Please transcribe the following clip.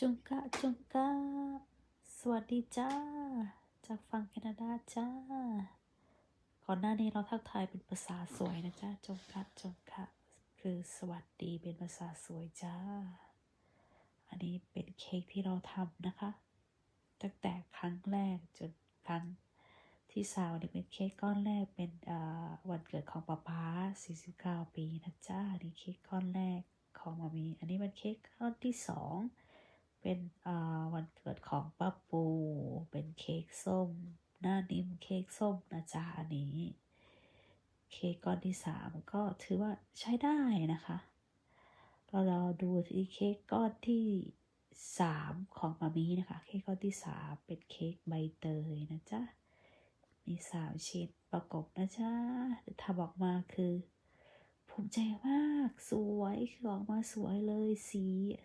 จุงกะจุงกะสวัสดีจ้า จากฝั่งแคนาดาจ้า ก่อนหน้านี้เราทักทายเป็นภาษาสวยนะจ้าจงกะจงกะคือสวัสดีเป็นภาษาสวยจ้า อันนี้เป็นเค้กที่เราทำนะคะ ตั้งแต่ครั้งแรกจนครั้งที่สาวนี่เป็นเค้กก้อนแรกเป็นวันเกิดของป๊าป๊า49 ปีนะจ้าอันนี้เค้กก้อนแรกของมามี อันนี้เป็นเค้กก้อนที่สอง เป็นวันเกิดของป้าปู เป็นเค้กส้ม หน้านิ่มเค้กส้มนะจ๊ะอันนี้ เค้กก้อนที่สามก็ถือว่าใช้ได้นะคะ เราเราดูที่เค้กก้อนที่สามของมามีนะคะ เค้กก้อนที่สามเป็นเค้กใบเตยนะจ๊ะ มีสามชิ้นประกบนะจ๊ะทำออกมาคือภูมิใจมาก สวย คือออกมาสวยเลย สี